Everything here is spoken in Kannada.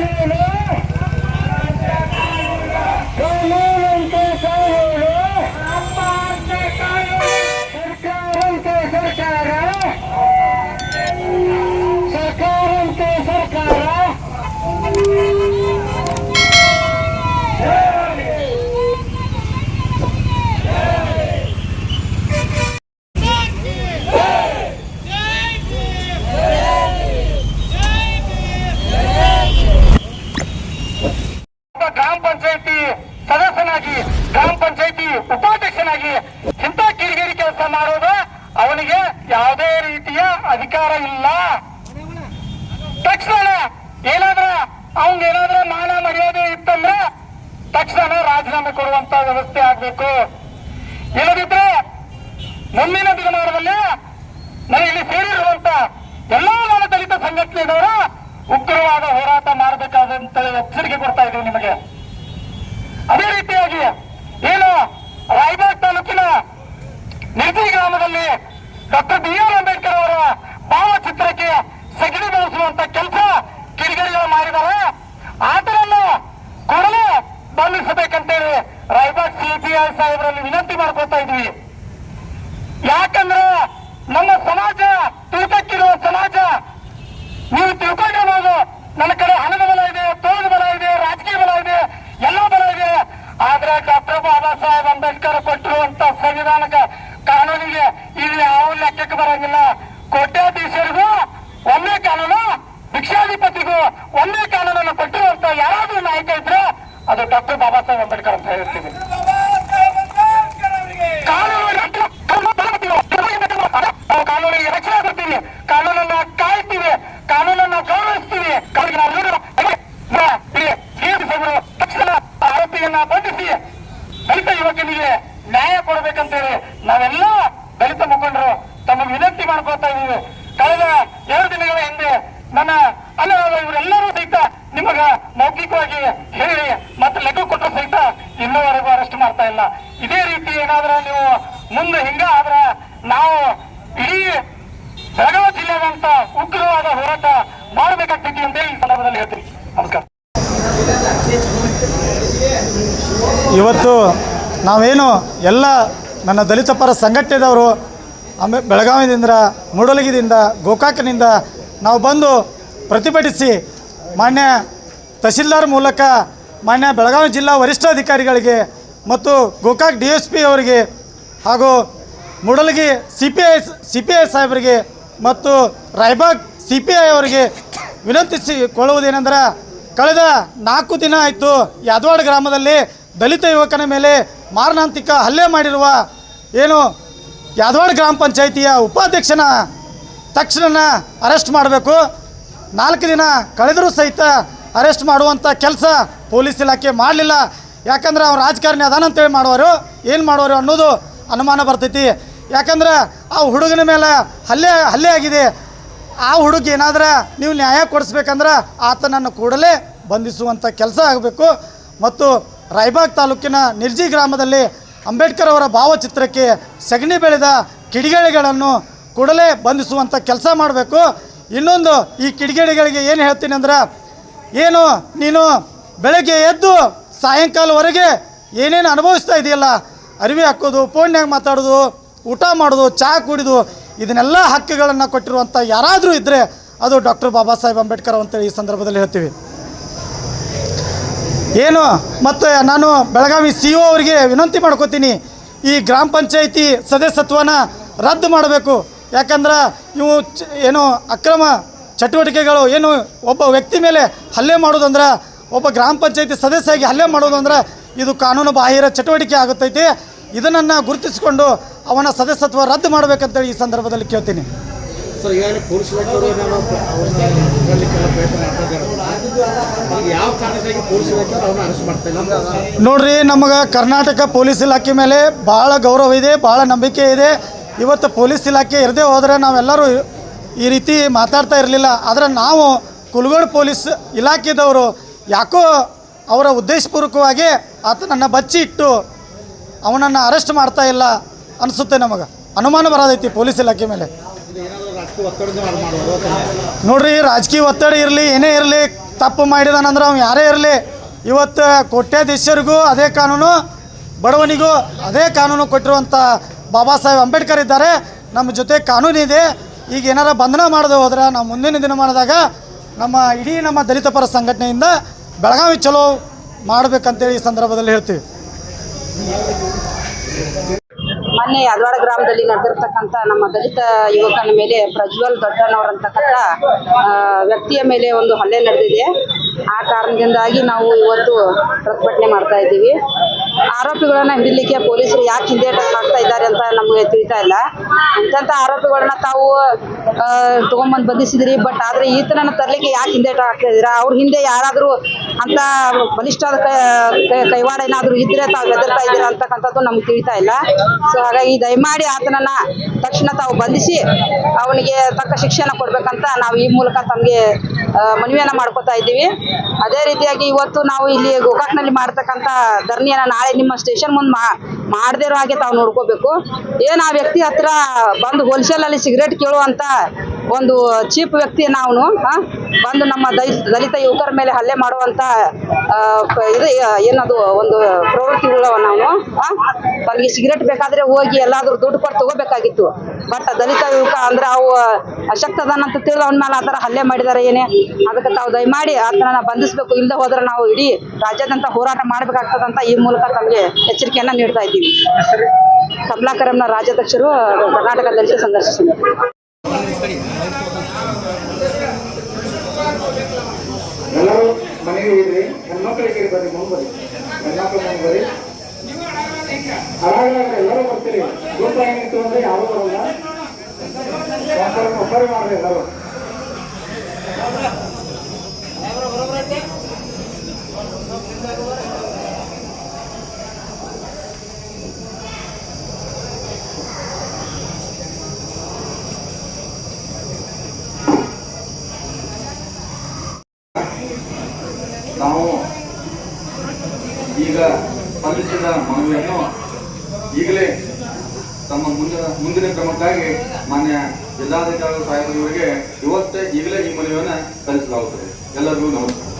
Hey, ಪಂಚಾಯತಿ ಸದಸ್ಯನಾಗಿ, ಗ್ರಾಮ ಪಂಚಾಯತಿ ಉಪಾಧ್ಯಕ್ಷನಾಗಿ ಇಂಥ ಕಿರಿಕಿರಿ ಕೆಲಸ ಮಾಡೋದು ಅವನಿಗೆ ಯಾವುದೇ ರೀತಿಯ ಅಧಿಕಾರ ಇಲ್ಲ. ತಕ್ಷಣ ಏನಾದ್ರ ಅವ್ನ್ ಏನಾದ್ರ ಮಾನ ಮರ್ಯಾದೆ ಇತ್ತಂದ್ರೆ ತಕ್ಷಣ ರಾಜೀನಾಮೆ ಕೊಡುವಂತ ವ್ಯವಸ್ಥೆ ಆಗ್ಬೇಕು. ಇಲ್ಲದಿದ್ರೆ ಮುಂದಿನ ದಿನಮಾನದಲ್ಲಿ ನಾನು ಇಲ್ಲಿ ಸೇರಿರುವಂತ ಎಲ್ಲಾ ದಲಿತ ಸಂಘಟನೆದವರು ಉಗ್ರವಾದ ಹೋರಾಟ ಮಾಡಬೇಕಾದಂತ ಎಚ್ಚರಿಕೆ ಕೊಡ್ತಾ ಇದ್ದೀವಿ ನಿಮಗೆ. ಅದೇ ರೀತಿಯಾಗಿ ಏನು ರಾಯಬಾಗ್ ತಾಲೂಕಿನ ನಿರ್ಜಿ ಗ್ರಾಮದಲ್ಲಿ ಡಾಕ್ಟರ್ ಬಿ ಆರ್ ಅಂಬೇಡ್ಕರ್ ಅವರ ಭಾವಚಿತ್ರಕ್ಕೆ ಸಗಣಿ ಬೆಳೆಸುವಂತ ಕೆಲಸ ಕಿಡಿಗೇಡಿಗಳು ಮಾಡಿದ್ದಾರೆ. ಆತನನ್ನು ಕೂಡಲೇ ಬಂಧಿಸಬೇಕಂತೇಳಿ ರಾಯಬಾಗ್ ಸಿಪಿಐ ಸಾಹೇಬರಲ್ಲಿ ವಿನಂತಿ ಮಾಡ್ಕೊತಾ ಇದ್ವಿ ಯಾಕಂದ್ರೆ ನಮ್ಮ ಸಮಾಜ ತುಳುಕಕ್ಕಿರುವ ಸಮಾಜ ನೀವು ತಿಳ್ಕೊಂಡಿರ್ಬೋದು ನನ್ನ ಕಡೆ ಹಣದ ಬಲ ಇದೆ ತೋಳದ ಬಲ ಇದೆ ರಾಜಕೀಯ ಬಲ ಇದೆ ಎಲ್ಲ ಬಲ ಇದೆ ಆದ್ರೆ ಡಾಕ್ಟರ್ ಬಾಬಾ ಸಾಹೇಬ್ ಅಂಬೇಡ್ಕರ್ ಕೊಟ್ಟಿರುವಂತ ಸಂವಿಧಾನಕ ಕಾನೂನಿಗೆ ಇದು ಯಾವ ಲೆಕ್ಕಕ್ಕೆ ಬರಂಗಿಲ್ಲ ಕೋಟ್ಯಾಧೀಶರಿಗೂ ಒಂದೇ ಕಾನೂನು ಭಿಕ್ಷಾಧಿಪತಿಗೂ ಒಂದೇ ಕಾನೂನನ್ನು ಕೊಟ್ಟಿರುವಂತ ಯಾರಾದ್ರೂ ನಾಯಕ ಇದ್ರೆ ಅದು ಡಾಕ್ಟರ್ ಬಾಬಾ ಸಾಹೇಬ್ ಅಂಬೇಡ್ಕರ್ ಅಂತ ಹೇಳ್ತೀವಿ ಕಾನೂನು ರಕ್ಷಣೆ- ಕಾನೂನು ತಗೊಳ್ತೀವಿ. ನಾವು ಕಾನೂನಿಗೆ ರಕ್ಷಣೆ ಕೊಡ್ತೀವಿ ಕಾನೂನನ್ನ ಕಾಯ್ತೀವಿ ಕಾನೂನನ್ನ ಗೌರವಿಸ್ತೀವಿ ಕಾನೂನಿಗೆ ನಾವು ವಿರೋಧ ಅದೇ, ಬಾ, ಇಲ್ಲಿ ಕೇಂದ್ರ ಸಚಿವರು ತಕ್ಷಣ ಆ ಆರೋಪಿಯನ್ನ ಬಂಧಿಸಿ ದಲಿತ ಯುವಕನಿಗೆ ನ್ಯಾಯ ಕೊಡಬೇಕಂತೇಳಿ ನಾವೆಲ್ಲ ದಲಿತ ಮುಖಂಡರು ತಮ್ಮ ವಿನಂತಿ ಮಾಡ್ಕೊತಾ ಇದೀವಿ ಕಳೆದ ಎರಡು ದಿನಗಳ ಹಿಂದೆ ನನ್ನ ಅಲ್ಲ ಇವರೆಲ್ಲರೂ ಸಹಿತ ನಿಮಗ ಮೌಖಿಕವಾಗಿ ಹೇಳಿ ಮತ್ತೆ ಲೆಕ್ಕ ಕೊಟ್ಟರು ಸಹಿತ ಇನ್ನೂವರೆಗೂ ಅರೆಸ್ಟ್ ಮಾಡ್ತಾ ಇಲ್ಲ. ಇದೇ ರೀತಿ ಏನಾದ್ರ ನೀವು ಮುಂದೆ ಹಿಂಗ ಆದ್ರ ನಾವು ಇಡೀ ಬೆಳಗಾವಿ ಜಿಲ್ಲೆಯಾದಂತ ಉಗ್ರವಾದ ಹೋರಾಟ ಮಾಡಬೇಕಾಗ್ತೈತಿ ಅಂತ ಈ ಸಂದರ್ಭದಲ್ಲಿ ಹೇಳ್ತೀನಿ. ನಮಸ್ಕಾರ. ಇವತ್ತು ನಾವೇನು ಎಲ್ಲ ನನ್ನ ದಲಿತ ಪರ ಸಂಘಟನೆದವರು ಆಮೇಲೆ ಬೆಳಗಾವಿದಿಂದ ಮೂಡಲಗಿದಿಂದ ಗೋಕಾಕನಿಂದ ನಾವು ಬಂದು ಪ್ರತಿಭಟಿಸಿ ಮಾನ್ಯ ತಹಶೀಲ್ದಾರ್ ಮೂಲಕ ಮಾನ್ಯ ಬೆಳಗಾವಿ ಜಿಲ್ಲಾ ವರಿಷ್ಠಾಧಿಕಾರಿಗಳಿಗೆ ಮತ್ತು ಗೋಕಾಕ್ ಡಿ ಎಸ್ ಪಿ ಅವರಿಗೆ ಹಾಗೂ Mudalagi C P I, C P I ಸಾಹೇಬರಿಗೆ ಮತ್ತು ರಾಯ್ಬಾಗ್ ಸಿ ಪಿ ಐ ಅವರಿಗೆ ವಿನಂತಿಸಿಕೊಳ್ಳುವುದೇನೆಂದರೆ, ಕಳೆದ ನಾಲ್ಕು ದಿನ ಆಯಿತು ಯಾದವಾಡ ಗ್ರಾಮದಲ್ಲಿ ದಲಿತ ಯುವಕನ ಮೇಲೆ ಮಾರಣಾಂತಿಕ ಹಲ್ಲೆ ಮಾಡಿರುವ ಏನು ಯಾದವಾಡ ಗ್ರಾಮ ಪಂಚಾಯಿತಿಯ ಉಪಾಧ್ಯಕ್ಷನ ತಕ್ಷಣ ಅರೆಸ್ಟ್ ಮಾಡಬೇಕು. ನಾಲ್ಕು ದಿನ ಕಳೆದರೂ ಸಹಿತ ಅರೆಸ್ಟ್ ಮಾಡುವಂಥ ಕೆಲಸ ಪೊಲೀಸ್ ಇಲಾಖೆ ಮಾಡಲಿಲ್ಲ. ಯಾಕಂದ್ರೆ ಅವ್ರು ರಾಜಕಾರಣಿ ಅದಾನಂತೇಳಿ ಮಾಡುವರು. ಏನು ಮಾಡುವರು ಅನ್ನೋದು ಅನುಮಾನ ಬರ್ತೈತಿ. ಯಾಕಂದ್ರೆ ಆ ಹುಡುಗನ ಮೇಲೆ ಹಲ್ಲೆ ಹಲ್ಲೆ ಆಗಿದೆ. ಆ ಹುಡುಗ ಏನಾದ್ರೆ ನೀವು ನ್ಯಾಯ ಕೊಡಿಸ್ಬೇಕಂದ್ರೆ ಆತನನ್ನು ಕೂಡಲೇ ಬಂಧಿಸುವಂಥ ಕೆಲಸ ಆಗಬೇಕು. ಮತ್ತು ರಾಯಬಾಗ್ ತಾಲೂಕಿನ ನಿರ್ಜಿ ಗ್ರಾಮದಲ್ಲಿ ಅಂಬೇಡ್ಕರ್ ಅವರ ಭಾವಚಿತ್ರಕ್ಕೆ ಸಗಣಿ ಬೆಳೆದ ಕಿಡಿಗೇಡಿಗಳನ್ನು ಕೂಡಲೇ ಬಂಧಿಸುವಂಥ ಕೆಲಸ ಮಾಡಬೇಕು. ಇನ್ನೊಂದು, ಈ ಕಿಡಿಗೇಡಿಗಳಿಗೆ ಏನು ಹೇಳ್ತೀನಿ ಅಂದ್ರೆ, ಏನು ನೀನು ಬೆಳಗ್ಗೆ ಎದ್ದು ಸಾಯಂಕಾಲವರೆಗೆ ಏನೇನು ಅನುಭವಿಸ್ತಾ ಇದೆಯಲ್ಲ, ಅರಿವಿ ಹಾಕೋದು, ಫೋನ್ಯಾಗ ಮಾತಾಡೋದು, ಊಟ ಮಾಡೋದು ಚಹಾ ಕುಡಿದು, ಇದನ್ನೆಲ್ಲ ಹಕ್ಕುಗಳನ್ನು ಕೊಟ್ಟಿರುವಂಥ ಯಾರಾದರೂ ಇದ್ದರೆ ಅದು ಡಾಕ್ಟರ್ ಬಾಬಾ ಸಾಹೇಬ್ ಅಂಬೇಡ್ಕರ್ ಅಂತೇಳಿ ಈ ಸಂದರ್ಭದಲ್ಲಿ ಹೇಳ್ತೀವಿ. ಏನು? ಮತ್ತು ನಾನು ಬೆಳಗಾವಿ ಸಿ ಒ ಅವರಿಗೆ ವಿನಂತಿ ಮಾಡ್ಕೋತೀನಿ, ಈ ಗ್ರಾಮ ಪಂಚಾಯಿತಿ ಸದಸ್ಯತ್ವನ ರದ್ದು ಮಾಡಬೇಕು. ಯಾಕಂದ್ರೆ ಇವು ಏನು ಅಕ್ರಮ ಚಟುವಟಿಕೆಗಳು, ಏನು ಒಬ್ಬ ವ್ಯಕ್ತಿ ಮೇಲೆ ಹಲ್ಲೆ ಮಾಡೋದಂದ್ರೆ, ಒಬ್ಬ ಗ್ರಾಮ ಪಂಚಾಯಿತಿ ಸದಸ್ಯಾಗಿ ಹಲ್ಲೆ ಮಾಡೋದಂದ್ರೆ, ಇದು ಕಾನೂನು ಬಾಹಿರ ಚಟುವಟಿಕೆ ಆಗುತ್ತೈತಿ. ಇದನ್ನು ಗುರುತಿಸಿಕೊಂಡು ಅವನ ಸದಸ್ಯತ್ವ ರದ್ದು ಮಾಡಬೇಕಂತೇಳಿ ಈ ಸಂದರ್ಭದಲ್ಲಿ ಕೇಳ್ತೀನಿ. ಸರ್ ಈಗಾಗಲೇ ಪೊಲೀಸ್ ಇಲಾಖೆಯವರು ಇಟ್ಕೊಳ್ಳಿಕ್ಕೆಲ್ಲ ಪ್ರಯತ್ನ ಮಾಡ್ತಾ ಇದ್ದಾರೆ. ಯಾವ ಕಾರಣಕ್ಕಾಗಿ ಪೊಲೀಸ್ ಇಲಾಖೆಯವರು ಅವ್ರನ್ನ ಅರೆಸ್ಟ್ ಮಾಡ್ತಾ ಇಲ್ಲ ನೋಡ್ರಿ, ನಮಗೆ ಕರ್ನಾಟಕ ಪೊಲೀಸ್ ಇಲಾಖೆ ಮೇಲೆ ಭಾಳ ಗೌರವ ಇದೆ ಭಾಳ ನಂಬಿಕೆ ಇದೆ. ಇವತ್ತು ಪೊಲೀಸ್ ಇಲಾಖೆ ಇರದೇ ಹೋದರೆ ನಾವೆಲ್ಲರೂ ಈ ರೀತಿ ಮಾತಾಡ್ತಾ ಇರಲಿಲ್ಲ. ಆದರೆ ನಾವು ಕುಲ್ಗೋಡ್ ಪೊಲೀಸ್ ಇಲಾಖೆದವರು ಯಾಕೋ ಅವರ ಉದ್ದೇಶಪೂರ್ವಕವಾಗಿ ಆತನನ್ನು ಬಚ್ಚಿ ಇಟ್ಟು ಅವನನ್ನು ಅರೆಸ್ಟ್ ಮಾಡ್ತಾ ಇಲ್ಲ ಅನಿಸುತ್ತೆ ನಮಗೆ. ಅನುಮಾನ ಬರೋದೈತಿ ಪೊಲೀಸ್ ಇಲಾಖೆ ಮೇಲೆ. ನೋಡ್ರಿ, ರಾಜಕೀಯ ಒತ್ತಡ ಇರಲಿ, ಏನೇ ಇರಲಿ, ತಪ್ಪು ಮಾಡಿದಾನಂದ್ರೆ ಅವ್ನು ಯಾರೇ ಇರಲಿ, ಇವತ್ತು ಕೋಟ್ಯಾಧೀಶರಿಗೂ ಅದೇ ಕಾನೂನು, ಬಡವನಿಗೂ ಅದೇ ಕಾನೂನು ಕೊಟ್ಟಿರುವಂಥ ಬಾಬಾ ಸಾಹೇಬ್ ಅಂಬೇಡ್ಕರ್ ಇದ್ದಾರೆ. ನಮ್ಮ ಜೊತೆ ಕಾನೂನು ಇದೆ. ಈಗ ಏನಾರ ಬಂಧನ ಮಾಡದೆ ಹೋದ್ರೆ ನಾವು ಮುಂದಿನ ದಿನ ಮಾಡಿದಾಗ ನಮ್ಮ ಇಡೀ ನಮ್ಮ ದಲಿತ ಪರ ಸಂಘಟನೆಯಿಂದ ಬೆಳಗಾವಿ ಚಲೋ ಮಾಡಬೇಕಂತೇಳಿ ಈ ಸಂದರ್ಭದಲ್ಲಿ ಹೇಳ್ತೀವಿ. ಮೊನ್ನೆ ಯಾದವಾಡ ಗ್ರಾಮದಲ್ಲಿ ನಡೆದಿರ್ತಕ್ಕಂಥ ನಮ್ಮ ದಲಿತ ಯುವಕನ ಮೇಲೆ ಪ್ರಜ್ವಲ್ ದೊಡ್ಡನವರಂತಕ್ಕಂಥ ವ್ಯಕ್ತಿಯ ಮೇಲೆ ಒಂದು ಹಲ್ಲೆ ನಡೆದಿದೆ. ಆ ಕಾರಣದಿಂದಾಗಿ ನಾವು ಇವತ್ತು ಪ್ರತಿಭಟನೆ ಮಾಡ್ತಾ ಇದ್ದೀವಿ. ಆರೋಪಿಗಳನ್ನ ಹಿಡಿಲಿಕ್ಕೆ ಪೊಲೀಸರು ಯಾಕೆ ಹಿಂದೇಟ ಹಾಕ್ತಾ ಇದ್ದಾರೆ ಅಂತ ನಮಗೆ ತಿಳಿತಾ ಇಲ್ಲ ಇಂಥ ಆರೋಪಿಗಳನ್ನ ತಾವು ತಗೊಂಡ್ಬಂದು ಬಂಧಿಸಿದ್ರಿ. ಬಟ್ ಆದ್ರೆ ಈತನನ್ನ ತರ್ಲಿಕ್ಕೆ ಯಾಕೆ ಹಿಂದೆ ಇದ್ದೀರಾ ಅವ್ರ ಹಿಂದೆ ಯಾರಾದ್ರೂ ಅಂತ ಬಲಿಷ್ಠ ಕೈವಾಡ ಏನಾದರೂ ಇದ್ರೆ ತಾವು ಬೆದರ್ತಾ ಇದ್ದೀರಾ ಅಂತಕ್ಕಂಥದ್ದು ನಮ್ಗೆ ತಿಳಿತಾ ಇಲ್ಲ. ಸೊ ಹಾಗಾಗಿ ದಯಮಾಡಿ ಆತನನ್ನ ತಕ್ಷಣ ತಾವು ಬಂಧಿಸಿ ಅವನಿಗೆ ತಕ್ಕ ಶಿಕ್ಷಣ ಕೊಡ್ಬೇಕಂತ ನಾವು ಈ ಮೂಲಕ ತಮಗೆ ಮನವಿಯನ್ನ ಮಾಡ್ಕೊತಾ ಇದ್ದೀವಿ. ಅದೇ ರೀತಿಯಾಗಿ ಇವತ್ತು ನಾವು ಇಲ್ಲಿ ಗೋಕಾಕ್ನಲ್ಲಿ ಮಾಡ್ತಕ್ಕಂಥ ಧರಣಿಯನ್ನ ನಾಳೆ ನಿಮ್ಮ ಸ್ಟೇಷನ್ ಮುಂದೆ ಮಾಡದೇ ಇರೋ ಹಾಗೆ ತಾವು ನೋಡ್ಕೋಬೇಕು. ಏನ್ ಆ ವ್ಯಕ್ತಿ ಹತ್ರ ಬಂದು ಹೋಲ್ಸೇಲ್ ಅಲ್ಲಿ ಸಿಗರೇಟ್ ಕೇಳುವಂತ ಒಂದು ಚೀಪ್ ವ್ಯಕ್ತಿ ನಾವು ಬಂದು ನಮ್ಮ ದಲಿತ ಯುವಕರ ಮೇಲೆ ಹಲ್ಲೆ ಮಾಡುವಂತ ಇದು ಏನದು, ಒಂದು ಪ್ರವೃತ್ತಿ ಉಳ್ಳವನ ಅವನು ತನಗೆ ಸಿಗರೇಟ್ ಬೇಕಾದ್ರೆ ಹೋಗಿ ಎಲ್ಲಾದ್ರೂ ದುಡ್ಡು ಕೊಟ್ಟು ತಗೋಬೇಕಾಗಿತ್ತು. ಬಟ್ ದಲಿತ ಯುವಕ ಅಂದ್ರೆ ಅವು ಅಶಕ್ತದನಂತ ತಿಳಿದು ಅವನ ಮೇಲೆ ಆ ಥರ ಹಲ್ಲೆ ಮಾಡಿದಾರೆ ಏನೇ? ಅದಕ್ಕೆ ತಾವು ದಯಮಾಡಿ ಆತನನ್ನ ಬಂಧಿಸಬೇಕು. ಇಲ್ಲದೆ ಹೋದ್ರೆ ನಾವು ಇಡೀ ರಾಜ್ಯಾದ್ಯಂತ ಹೋರಾಟ ಮಾಡಬೇಕಾಗ್ತದಂತ ಈ ಮೂಲಕ ತಮಗೆ ಎಚ್ಚರಿಕೆಯನ್ನ ನೀಡ್ತಾ ಇದ್ದೀವಿ. ಕಮಲಾಕರಂನ ರಾಜ್ಯಾಧ್ಯಕ್ಷರು ಕರ್ನಾಟಕ ದಲಿತ ಸಂಘರ್ಷ ಸಮಿತಿ ಅವಾಗ ಎಲ್ಲರೂ ಬರ್ತೀರಿ ಗುಂಪ ಏನಿತ್ತು ಅಂದ್ರೆ ಯಾರು ಬರಲ್ಲ ಒಬ್ಬರು ಮಾಡ್ರಿ ಎಲ್ಲರೂ ನಾವು ಈಗ ಸಲ್ಲಿಸಿದ ಮನವಿಯನ್ನು ಈಗಲೇ ತಮ್ಮ ಮುಂದಿನ ಮುಂದಿನ ಕ್ರಮಕ್ಕಾಗಿ ಮಾನ್ಯ ಜಿಲ್ಲಾಧಿಕಾರಿ ಸಾಹೇಬರಿಗೆ ಇವತ್ತೇ ಈಗಲೇ ಈ ಮನವಿಯನ್ನು ಸಲ್ಲಿಸಲಾಗುತ್ತದೆ. ಎಲ್ಲರಿಗೂ ನಮಸ್ಕಾರ.